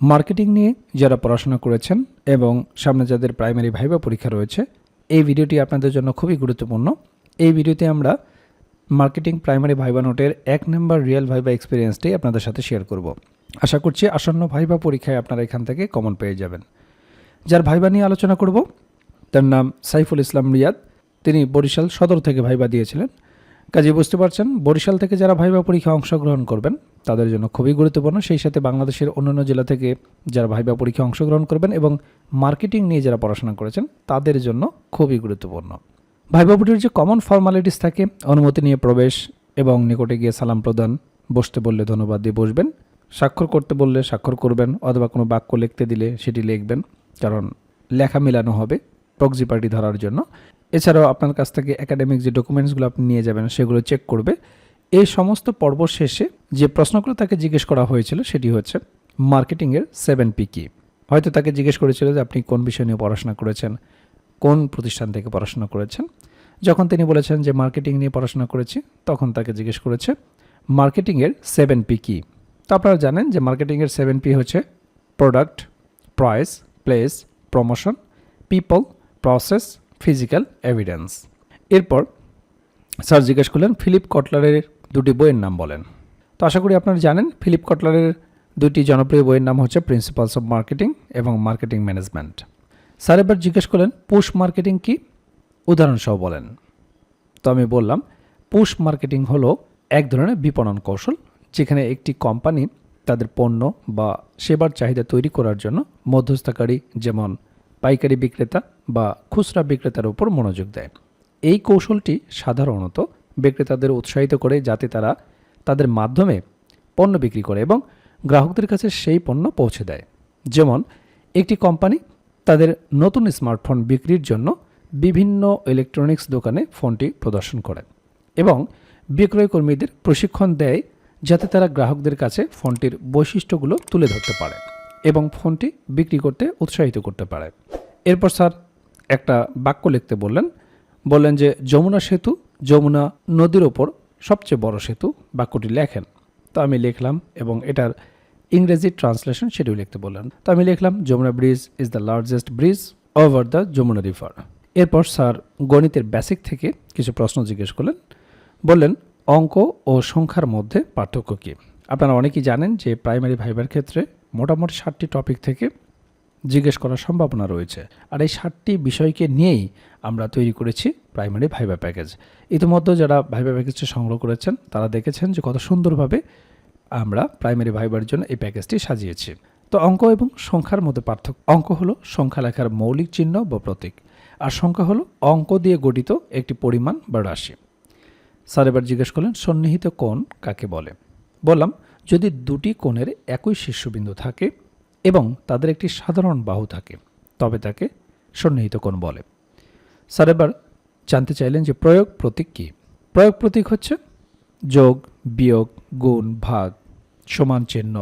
Marketing নিয়ে যারা পড়াশোনা করেছেন এবং সামনে যাদের প্রাইমারি ভাইবা পরীক্ষা রয়েছে, এই ভিডিওটি আপনাদের জন্য খুবই গুরুত্বপূর্ণ। এই ভিডিওতে আমরা মার্কেটিং প্রাইমারি ভাইবা নোটের এক নম্বর রিয়েল ভাইবা এক্সপিরিয়েন্সটি আপনাদের সাথে শেয়ার করব। আশা করছি আসন্ন ভাইবা পরীক্ষায় আপনারা এখান থেকে কমন পেয়ে যাবেন। যার ভাইবা নিয়ে আলোচনা করব, তার নাম সাইফুল ইসলাম রিয়াদ। তিনি বরিশাল সদর থেকে ভাইবা দিয়েছিলেন। কাজে বুঝতে পারছেন, বরিশাল থেকে যারা ভাইবা পরীক্ষায় অংশগ্রহণ করবেন তাদের জন্য খুবই গুরুত্বপূর্ণ। সেই সাথে বাংলাদেশের অন্যান্য জেলা থেকে যারা ভাইবা পরীক্ষা অংশগ্রহণ করবেন এবং মার্কেটিং নিয়ে যারা পড়াশোনা করেছেন, তাদের জন্য খুবই গুরুত্বপূর্ণ। ভাইবা পরীক্ষার যে কমন ফর্মালিটিস থাকে, অনুমতি নিয়ে প্রবেশ এবং নিকটে গিয়ে সালাম প্রদান, বসতে বললে ধন্যবাদ দিয়ে বসবেন। স্বাক্ষর করতে বললে স্বাক্ষর করবেন, অথবা কোনো বাক্য লিখতে দিলে সেটি লিখবেন, কারণ লেখা মেলানো হবে প্রক্সি পার্টি ধরার জন্য। এছাড়াও আপনার কাছ থেকে একাডেমিক যে ডকুমেন্টসগুলো আপনি নিয়ে যাবেন, সেগুলো চেক করবে। এই সমস্ত পর্ব শেষে যে প্রশ্নগুলো তাকে জিজ্ঞেস করা হয়েছিল সেটি হচ্ছে মার্কেটিংয়ের সেভেন পি কি? হয়তো তাকে জিজ্ঞেস করেছিল যে আপনি কোন বিষয় নিয়ে পড়াশোনা করেছেন? কোন প্রতিষ্ঠান থেকে পড়াশোনা করেছেন? যখন তিনি বলেছেন যে মার্কেটিং নিয়ে পড়াশোনা করেছি, তখন তাকে জিজ্ঞেস করেছে মার্কেটিংয়ের সেভেন পি কি? তো আপনারা জানেন যে মার্কেটিংয়ের সেভেন পি হচ্ছে product price place promotion people process physical evidence এরপর স্যার জিজ্ঞেস করলেন ফিলিপ কটলারের দুটি বইয়ের নাম বলেন। তো আশা করি আপনারা জানেন, ফিলিপ কটলারের দুটি জনপ্রিয় বইয়ের নাম হচ্ছে প্রিন্সিপালস অফ মার্কেটিং এবং মার্কেটিং ম্যানেজমেন্ট স্যার এবার জিজ্ঞেস করলেন, পুশ মার্কেটিং কি? উদাহরণসহ বলেন, তো আমি বললাম, পুশ মার্কেটিং হলো এক ধরনের বিপণন কৌশল যেখানে একটি কোম্পানি তাদের পণ্য বা সেবার চাহিদা তৈরি করার জন্য মধ্যস্থকারী যেমন পাইকারি বিক্রেতা বা খুচরা বিক্রেতার উপর মনোযোগ দেয়। এই কৌশলটি সাধারণত বিক্রেতাদের উৎসাহিত করে যাতে তারা তাদের মাধ্যমে পণ্য বিক্রি করে এবং গ্রাহকদের কাছে সেই পণ্য পৌঁছে দেয়। যেমন, একটি কোম্পানি তাদের নতুন স্মার্টফোন বিক্রির জন্য বিভিন্ন ইলেকট্রনিক্স দোকানে ফোনটি প্রদর্শন করে এবং বিক্রয় কর্মীদের প্রশিক্ষণ দেয় যাতে তারা গ্রাহকদের কাছে ফোনটির বৈশিষ্ট্যগুলো তুলে ধরতে পারে এবং ফোনটি বিক্রি করতে উৎসাহিত করতে পারে। এরপর স্যার একটা বাক্য লিখতে বললেন। বললেন যে, যমুনা সেতু যমুনা নদীর ওপর সবচেয়ে বড় সেতু বাক্যটি লেখেন। তো আমি লিখলাম এবং এটার ইংরেজি ট্রান্সলেশন সেটিও লিখতে বললেন। তো আমি লিখলাম, Jamuna bridge is the largest bridge over the Jamuna river. এরপর স্যার গণিতের বেসিক থেকে কিছু প্রশ্ন জিজ্ঞেস করলেন। বললেন, অঙ্ক ও সংখ্যার মধ্যে পার্থক্য কী? আপনারা অনেকেই জানেন যে প্রাইমারি ভাইবার ক্ষেত্রে মোটামুটি ষাটটি টপিক থেকে জিজ্ঞেস করার সম্ভাবনা রয়েছে। আর এই ষাটটি বিষয়কে নিয়েই আমরা তৈরি করেছি প্রাইমারি ভাইবা প্যাকেজ। ইতিমধ্যে যারা ভাইবা প্যাকেজটি সংগ্রহ করেছেন, তারা দেখেছেন যে কত সুন্দরভাবে আমরা প্রাইমারি ভাইবার জন্য এই প্যাকেজটি সাজিয়েছি। তো অঙ্ক এবং সংখ্যার মধ্যে পার্থক্য, অঙ্ক হলো সংখ্যা লেখার মৌলিক চিহ্ন বা প্রতীক। আর সংখ্যা হলো অঙ্ক দিয়ে গঠিত একটি পরিমাণ বা রাশি। স্যার এবার জিজ্ঞেস করলেন, সন্নিহিত কোণ কাকে বলে? বললাম, যদি দুটি কোণের একই শীর্ষবিন্দু থাকে এবং তাদের একটি সাধারণ বাহু থাকে, তবে তাকে সন্নিহিত কোণ বলে। স্যার, এবার জানতে চাইলেন যে প্রয়োগ প্রতীক কী? প্রয়োগ প্রতীক হচ্ছে যোগ, বিয়োগ, গুণ, ভাগ, সমান চিহ্ন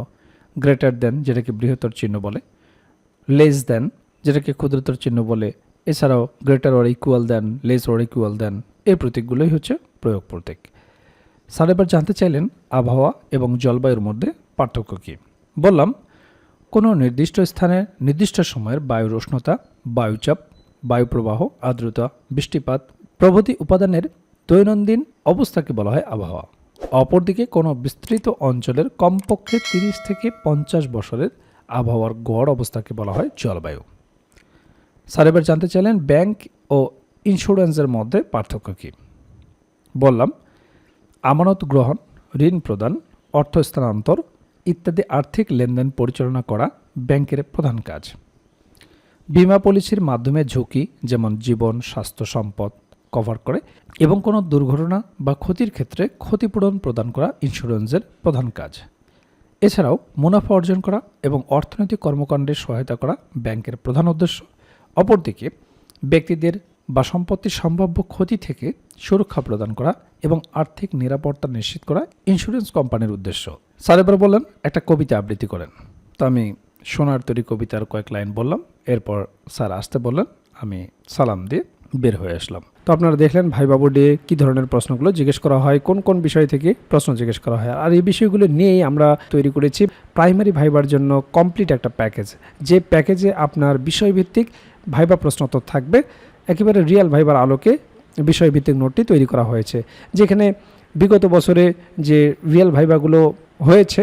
গ্রেটার দেন যেটাকে বৃহত্তর চিহ্ন বলে লেস দেন যেটাকে ক্ষুদ্রতর চিহ্ন বলে, এছাড়াও greater or equal than less or equal than এই প্রতীকগুলোই হচ্ছে প্রয়োগ প্রতীক। স্যার, এবার জানতে চাইলেন আবহাওয়া এবং জলবায়ুর মধ্যে পার্থক্য কী? বললাম কোনো নির্দিষ্ট স্থানে, নির্দিষ্ট সময়ের বায়ুর উষ্ণতা বায়ুচাপ বায়ুপ্রবাহ আর্দ্রতা, বৃষ্টিপাত প্রভৃতি উপাদানের দৈনন্দিন অবস্থাকে বলা হয় আবহাওয়া। অপরদিকে কোনো বিস্তৃত অঞ্চলের কমপক্ষে তিরিশ থেকে পঞ্চাশ বছরের আবহাওয়ার গড় অবস্থাকে বলা হয় জলবায়ু। স্যার এবার জানতে চাইলেন, ব্যাংক ও ইন্স্যুরেন্সের মধ্যে পার্থক্য কী? বললাম, আমানত গ্রহণ, ঋণ প্রদান, অর্থ স্থানান্তর ইত্যাদি আর্থিক লেনদেন পরিচালনা করা ব্যাংকের প্রধান কাজ। বিমা পলিসির মাধ্যমে ঝুঁকি, যেমন জীবন, স্বাস্থ্য, সম্পদ, কভার করে এবং কোনো দুর্ঘটনা বা ক্ষতির ক্ষেত্রে ক্ষতিপূরণ প্রদান করা ইন্স্যুরেন্সের প্রধান কাজ। এছাড়াও মুনাফা অর্জন করা এবং অর্থনৈতিক কর্মকাণ্ডে সহায়তা করা ব্যাংকের প্রধান উদ্দেশ্য। অপরদিকে ব্যক্তিদের বা সম্পত্তির সম্ভাব্য ক্ষতি থেকে সুরক্ষা প্রদান করা এবং আর্থিক নিরাপত্তা নিশ্চিত করা ইন্স্যুরেন্স কোম্পানির উদ্দেশ্য। স্যার, এবার বললেন, একটা কবিতা আবৃত্তি করেন। তো আমি সোনার তৈরি কবিতার কয়েক লাইন বললাম, এরপর স্যার আসতে বললেন, আমি সালাম দিয়ে বের হয়ে আসলাম। তো আপনারা দেখলেন ভাইবা বোর্ডে কী ধরনের প্রশ্নগুলো জিজ্ঞেস করা হয়, কোন কোন বিষয় থেকে প্রশ্ন জিজ্ঞেস করা হয়, আর এই বিষয়গুলো নিয়েই আমরা তৈরি করেছি প্রাইমারি ভাইবার জন্য কমপ্লিট একটা প্যাকেজ যে প্যাকেজে আপনার বিষয়ভিত্তিক ভাইবা প্রশ্নোত্তর থাকবে একেবারে রিয়াল ভাইবার আলোকে বিষয়ভিত্তিক নোটটি তৈরি করা হয়েছে। যেখানে বিগত বছরে যে রিয়েল ভাইবাগুলো হয়েছে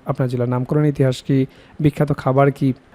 আপনার জেলার নামকরণ ইতিহাস কি? বিখ্যাত খাবার কি?